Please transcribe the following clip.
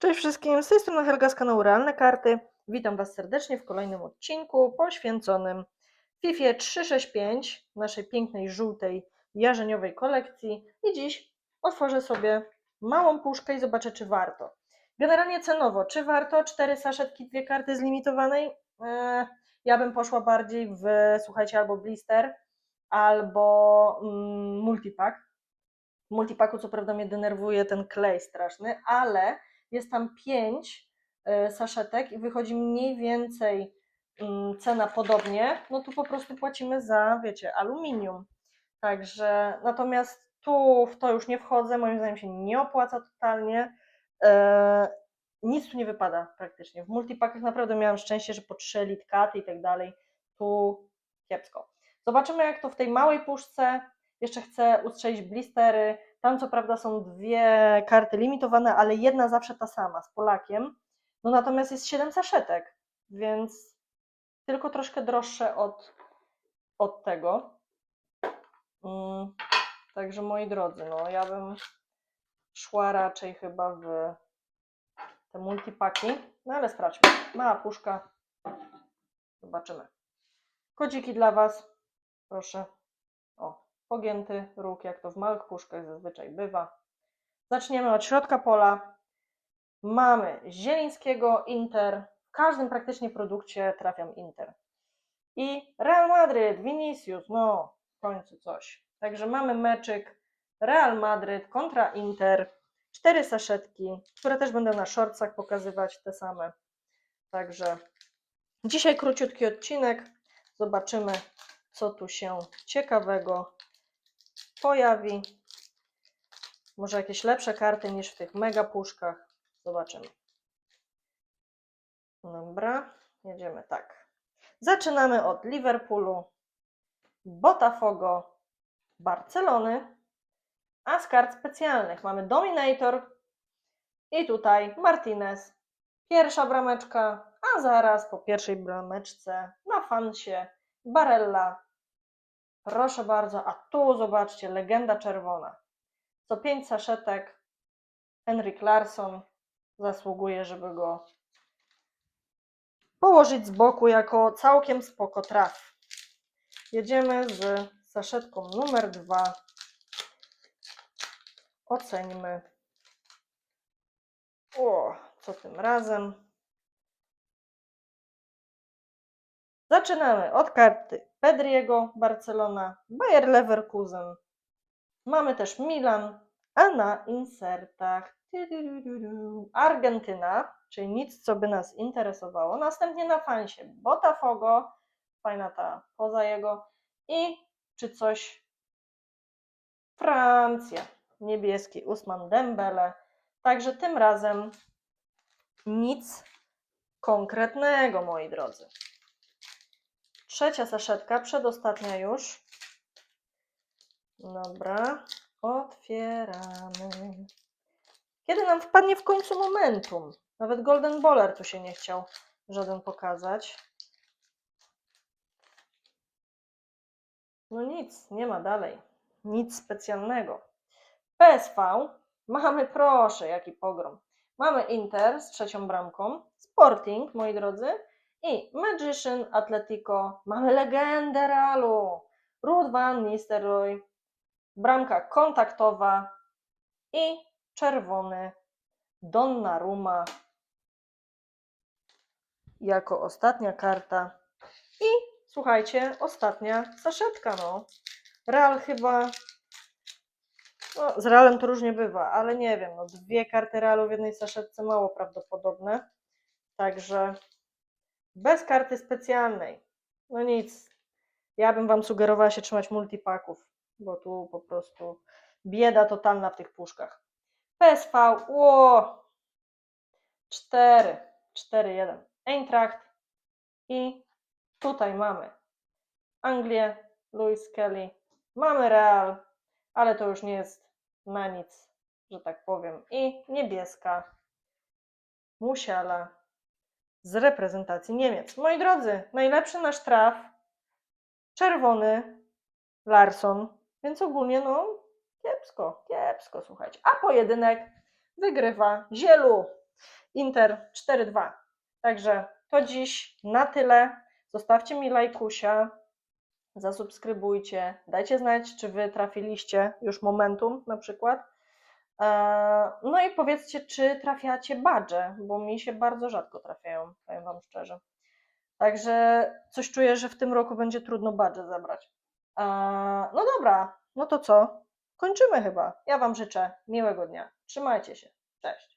Cześć wszystkim, z tej strony Helga z kanału Realne Karty. Witam Was serdecznie w kolejnym odcinku poświęconym FIFA 365, naszej pięknej żółtej jarzeniowej kolekcji. I dziś otworzę sobie małą puszkę i zobaczę, czy warto. Generalnie cenowo, czy warto? Cztery saszetki, dwie karty z limitowanej? Eee, ja bym poszła bardziej w, słuchajcie, albo blister, albo mm, multipack. W multipacku co prawda mnie denerwuje ten klej straszny, ale jest tam 5 saszetek i wychodzi mniej więcej mm, cena podobnie, no tu po prostu płacimy za, wiecie, aluminium. Także natomiast tu w to już nie wchodzę, moim zdaniem się nie opłaca totalnie. E, nic tu nie wypada praktycznie. W multipackach naprawdę miałam szczęście, że po 3 litkaty i tak dalej, tu kiepsko. Zobaczymy jak to w tej małej puszce. Jeszcze chcę ustrzelić blistery. Tam co prawda są dwie karty limitowane, ale jedna zawsze ta sama z Polakiem. No natomiast jest 7 saszetek, więc tylko troszkę droższe od, od tego. Mm, także moi drodzy, no ja bym szła raczej chyba w te multipaki. No ale sprawdźmy. Mała puszka. Zobaczymy. Kodziki dla Was. Proszę. Pogięty róg, jak to w małych puszkach zazwyczaj bywa. Zaczniemy od środka pola. Mamy Zielińskiego, Inter. W każdym praktycznie produkcie trafiam Inter. I Real Madryt, Vinicius, no w końcu coś. Także mamy meczyk Real Madryt kontra Inter. Cztery saszetki, które też będę na shortsach pokazywać, te same. Także dzisiaj króciutki odcinek. Zobaczymy, co tu się ciekawego pojawi. Może jakieś lepsze karty niż w tych mega puszkach. Zobaczymy. Dobra, jedziemy tak. Zaczynamy od Liverpoolu, Botafogo, Barcelony, a z kart specjalnych mamy Dominator i tutaj Martinez. Pierwsza brameczka, a zaraz po pierwszej brameczce na fansie Barella. Proszę bardzo, a tu zobaczcie, legenda czerwona. Co pięć saszetek Henrik Larsson zasługuje, żeby go położyć z boku jako całkiem spoko traf. Jedziemy z saszetką numer dwa. Oceńmy. O, co tym razem? Zaczynamy od karty Pedriego, Barcelona, Bayer Leverkusen. Mamy też Milan, a na insertach Argentyna, czyli nic, co by nas interesowało. Następnie na fansie Botafogo, fajna ta poza jego i czy coś Francja, niebieski Usman Dembele. Także tym razem nic konkretnego, moi drodzy. Trzecia saszetka, przedostatnia już. Dobra, otwieramy. Kiedy nam wpadnie w końcu momentum? Nawet Golden Baller tu się nie chciał żaden pokazać. No nic, nie ma dalej. Nic specjalnego. PSV mamy, proszę, jaki pogrom. Mamy Inter z trzecią bramką, Sporting, moi drodzy, i Magician Atletico. Mamy legendę Realu. Ruud van Nistelrooy, bramka kontaktowa i czerwony Donnarumma jako ostatnia karta. I słuchajcie, ostatnia saszetka, no. Real chyba, no z Realem to różnie bywa, ale nie wiem, no dwie karty Realu w jednej saszetce mało prawdopodobne. Także bez karty specjalnej. No nic. Ja bym Wam sugerowała się trzymać multipaków, bo tu po prostu bieda totalna w tych puszkach. PSV, ło! 4, 4, 1. Eintracht i tutaj mamy Anglię, Louis Kelly, mamy Real, ale to już nie jest na nic, że tak powiem. I niebieska Musiala z reprezentacji Niemiec. Moi drodzy, najlepszy nasz traf, czerwony Larson, więc ogólnie no kiepsko, kiepsko, słuchajcie. A pojedynek wygrywa Zielu. Inter 4-2. Także to dziś na tyle. Zostawcie mi lajkusia, zasubskrybujcie, dajcie znać, czy wy trafiliście już momentum na przykład. Eee, No i powiedzcie, czy trafiacie badże, bo mi się bardzo rzadko trafiają, powiem Wam szczerze. Także coś czuję, że w tym roku będzie trudno badże zebrać. Eee, No dobra, no to co? Kończymy chyba. Ja Wam życzę miłego dnia. Trzymajcie się. Cześć.